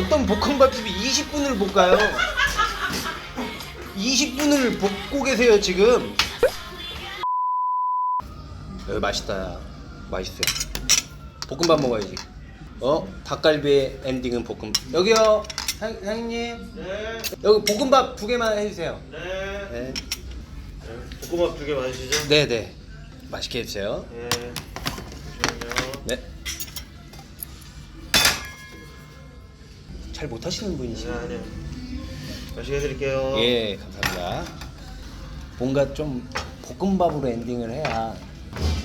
어떤 볶음밥집이 20분을 볶아요? 20분을 볶고 계세요 지금. 여기 맛있다. 야. 맛있어요. 볶음밥 먹어야지. 어? 닭갈비의 엔딩은 볶음. 여기요. 사, 사장님. 네. 여기 볶음밥 두 개만 해주세요. 네. 네. 볶음밥 두개 많으시죠? 네, 네. 맛있게 해주세요. 네. 잠시만요. 네. 잘 못하시는 네, 분이시네요. 아니요. 맛있게 해드릴게요. 예, 감사합니다. 뭔가 좀 볶음밥으로 엔딩을 해야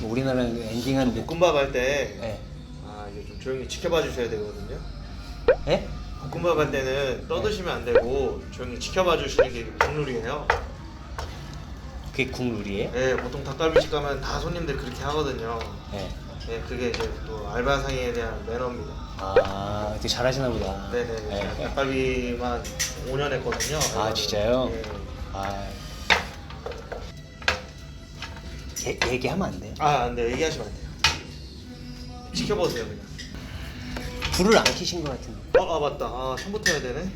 우리나라는 엔딩한 느낌. 볶음밥 할 때, 예. 아, 이게 좀 조용히 지켜봐 주셔야 되거든요. 예? 볶음밥 할 때는 떠드시면 안 되고, 조용히 지켜봐 주시는 게 국룰이에요. 그게 국룰이에요? 네, 보통 닭갈비집 가면 다 손님들 그렇게 하거든요. 예. 네, 그게 이제 또 알바상에 대한 매너입니다. 아, 되게 잘하시나 보다. 네네. 예. 닭갈비만 5년 했거든요. 아. 진짜요? 네. 아. 얘, 얘기하면 안 돼요. 아, 안 돼요. 얘기하시면 안 돼요. 지켜보세요, 그냥. 불을 안 켜신 것 같은데. 어, 아 맞다. 아 처음부터 해야 되네.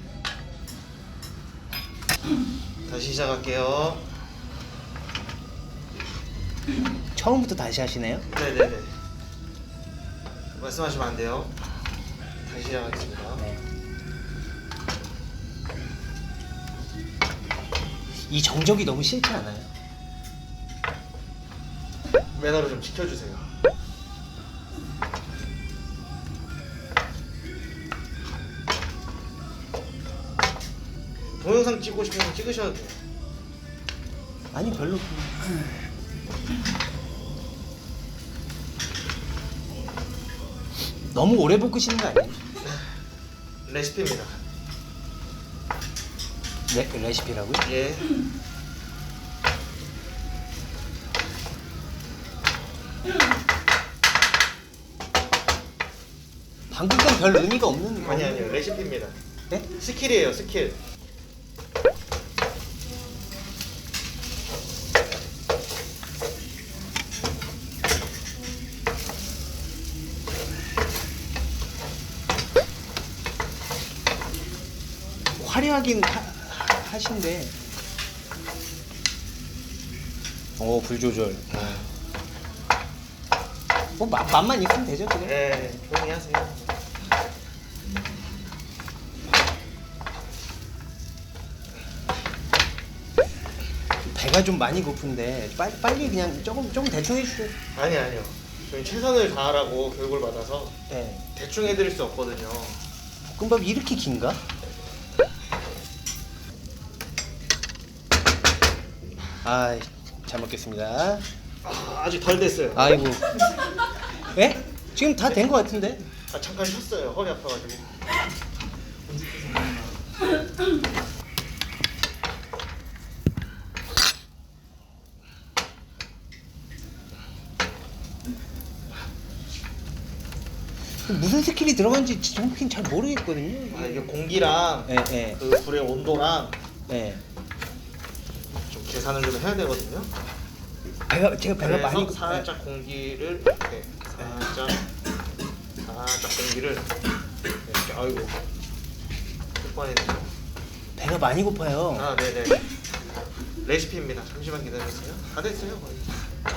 다시 시작할게요. 처음부터 다시 하시네요? 네네네. 말씀하시면 안 돼요. 다시 시작하겠습니다. 네. 이 정적이 너무 싫지 않아요? 매너를 좀 지켜주세요. 동영상 찍고 싶으면 찍으셔도 돼요. 아니 별로. 너무 오래 볶으시는 거 아니에요? 레시피입니다. 레, 레시피라고요? 예. 방금 건 별 의미가 없는 거 아니 아니요 레시피입니다. 네? 스킬이에요 스킬. 화려 하긴 하, 하신데. 오, 불 조절. 뭐 맛, 맛만 있으면 되죠, 그냥. 네 조용히 하세요. 배가 좀 많이 고픈데 빨리, 빨리 그냥 조금 조금 대충 해주세요. 아니 아니요. 저희 최선을 다하라고 교육을 받아서 네. 대충 해드릴 수 없거든요. 볶음밥이 이렇게 긴가? 아, 잘 먹겠습니다. 아, 아직 덜 됐어요. 아이고. 예? 지금 다 된 것 같은데? 아, 잠깐 쉬었어요. 허리 아파가지고. 무슨 스킬이 들어간지 정확히 잘 모르겠거든요. 아 이게 공기랑 예, 예, 그 불의 온도랑 예. 좀 계산을 좀 해야 되거든요. 배가 제가 배가 그래서 많이 고- 살짝 공기를 이렇게 살짝 살짝 공기를 이렇게 아이고 될 뻔했네요. 예, 배가 많이 고파요. 아 네네 레시피입니다. 잠시만 기다려주세요. 다 됐어요 거의.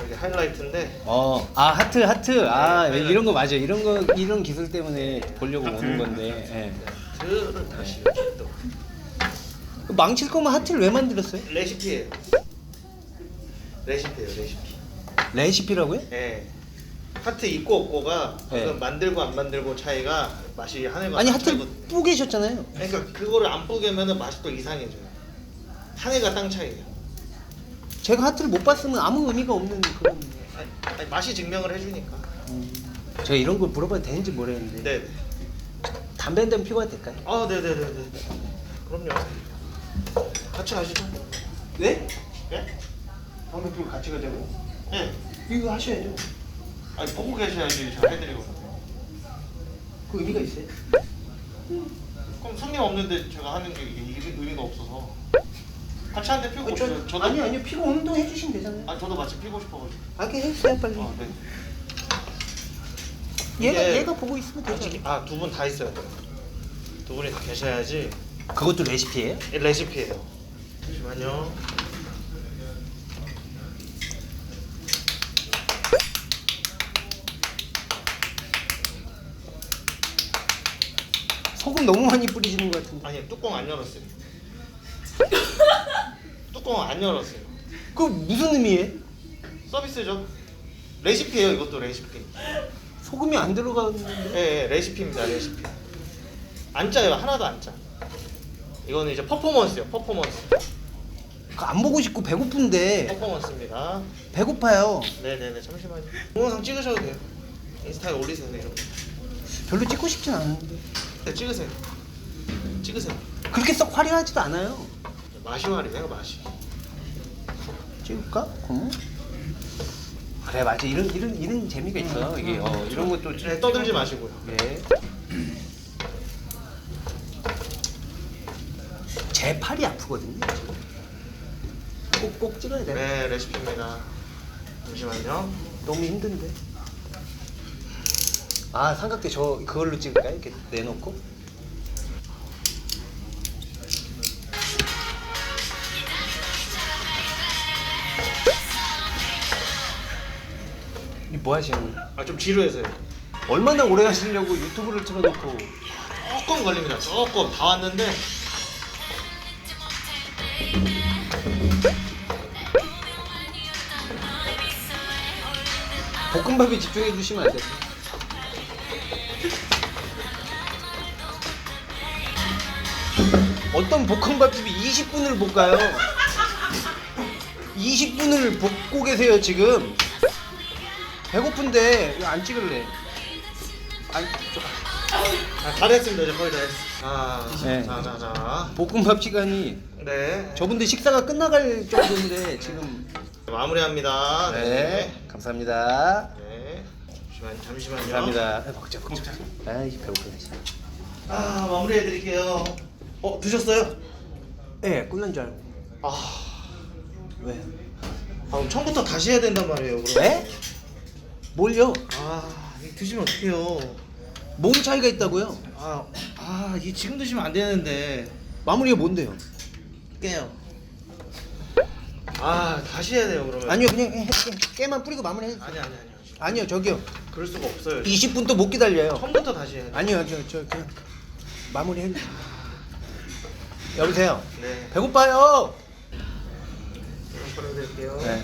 이게 하이라이트인데 어, 아 하트 하트. 아 네, 네. 이런 거 맞아요. 이런 거 이런 기술 때문에 보려고 오는 건데. 들은 다시 또 예. 망칠 거면 하트를 왜 만들었어요? 레시피예요. 레시피예요 레시피. 레시피라고요? 예. 하트 있고 없고가 네. 만들고 안 만들고 차이가 맛이 하늘과 아니 땅 하트 차이거든요. 뿌개셨잖아요. 그러니까 그거를 안 뿌개면은 맛이 또 이상해져요. 하늘과 땅 차이예요. 제가 하트를 못 봤으면 아무 의미가 없는 그런. 아니, 아니, 맛이 증명을 해주니까. 제가 이런 걸 물어봐도 되는지 모르겠는데 네. 담배 한대 피고 와도 될까요? 아, 네, 네, 네, 네. 그럼요. 같이 가시죠. 네? 예? 담배 피고 같이 가자고? 예. 이거 하셔야죠. 아니 보고 계셔야지 제가 해드리거든요. 그 의미가 있어요? 그럼 손님 없는데 제가 하는 게 이게 의미- 의미가 없어서 같이 한대 피우고 아니, 저, 싶어요. 저도 아니 아니요 피고 오는 동안 해주시면 되잖아요. 아 저도 마침 피고 싶어가지고. 아, 그 해주세요 빨리. 아, 네. 얘가 이게- 얘가 보고 있으면 되죠. 아두 분 다 있어야 돼요. 두 분이 다 계셔야지 그것도 레시피예요? 이 레시피예요. 잠시만요. 소금 너무 많이 뿌리시는 것 같은데. 아니 뚜껑 안 열었어요. 뚜껑 안 열었어요. 그 무슨 의미예요? 서비스죠. 레시피예요. 이것도 레시피. 소금이 안 들어가는데. 예, 예 레시피입니다. 레시피. 안 짜요. 하나도 안 짜. 이거는 이제 퍼포먼스요. 퍼포먼스. 그안 보고 싶고 배고픈데 퍼포먼스입니다. 배고파요. 네네네. 잠시만요. 동영상 찍으셔도 돼요. 인스타에 올리세요. 네, 이렇게. 별로 찍고 싶진 않은데. 네, 찍으세요. 찍으세요. 그렇게 썩 화려하지도 않아요. 맛이 말이네요. 맛이. 찍을까? 그럼? 그래 맞아 이런 이런 이런 재미가 있어 이게 어, 이런 것도 네, 떠들지 마시고요. 예. 제 팔이 아프거든요. 꼭 꼭 찍어야 돼. 네, 레시피입니다. 잠시만요. 너무 힘든데. 아 삼각대 저 그걸로 찍을까요? 이렇게 내놓고. 이뭐 하시는 거예요? 아, 좀 지루해서요. 얼마나 오래 하시려고 유튜브를 틀어놓고 조금 걸립니다. 조금 다 왔는데 볶음밥에 집중해 주시면 안 돼요? 어떤 볶음밥집이 20분을 볶아요? 20분을 볶고 계세요 지금 배고픈데 이거 안 찍을래 아니 저- 아, 다 됐습니다. 이제 거의 다 됐어. 아, 네. 자, 자, 자. 볶음밥 시간이 네. 저분들 식사가 끝나갈 정도인데 지금 마무리합니다. 네 감사합니다 네. 잠시만, 잠시만요. 감사합니다 아, 먹자 먹자 아이 배고프네 진짜. 아, 마무리해 드릴게요. 어, 드셨어요? 예 끝난 줄 알고 아, 왜? 아, 그럼 처음부터 다시 해야 된단 말이에요. 그럼. 왜? 뭘요? 아, 이거 드시면 어떡해요? 뭔 차이가 있다고요? 아, 아, 이 지금 드시면 안 되는데. 마무리가 뭔데요? 깨요. 아, 다시 해야 돼요, 그러면. 아니요 그냥 해, 깨만 뿌리고 마무리 해 아니, 아니, 아니요. 아니요 저기요 그럴 수가 없어요. 20분 또 못 기다려요 처음부터 다시 해야 돼요. 아니요 저, 저 그냥 마무리 해 여보세요 네. 배고파요 보내드릴게요. 네.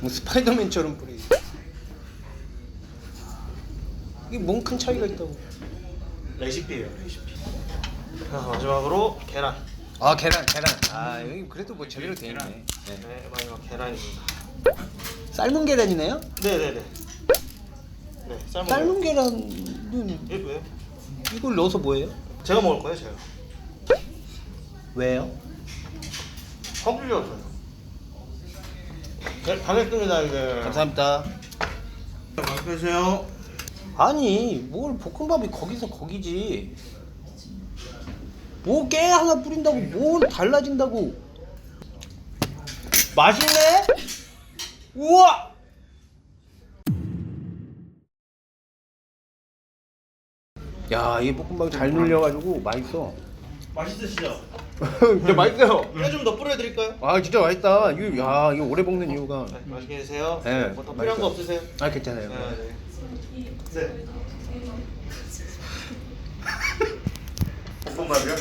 뭐 스파이더맨처럼 뿌리 이게 뭔 큰 차이가 있다고 레시피예요, 레시피. 자, 마지막으로 계란. 아 계란 계란 아 여기 그래도 뭐 제대로 돼 있네 네. 네, 마지막 계란입니다. 삶은 계란이네요? 네, 네, 네. 네, 삶은. 삶은 계란 은 이게 왜요? 이걸 넣어서 뭐예요? 제가 먹을 거예요, 제가. 왜요? 허블려서요. 네, 가겠습니다, 이제. 감사합니다 맛있으세요. 아니 뭘 볶음밥이 거기서 거기지 뭐 깨 하나 뿌린다고 뭘 달라진다고 맛있네? 우와 야 이 볶음밥이 잘 눌려가지고 맛있어 맛있으시죠? 진짜 맛있어요 깨좀 더 뿌려드릴까요? 아 진짜 맛있다 이거 야 이거 오래 먹는 이유가 네, 맛있게 드세요. 네, 뭐더 필요한 거 맛있어요. 없으세요? 아 괜찮아요 네, 네. 네. 볶음밥이요?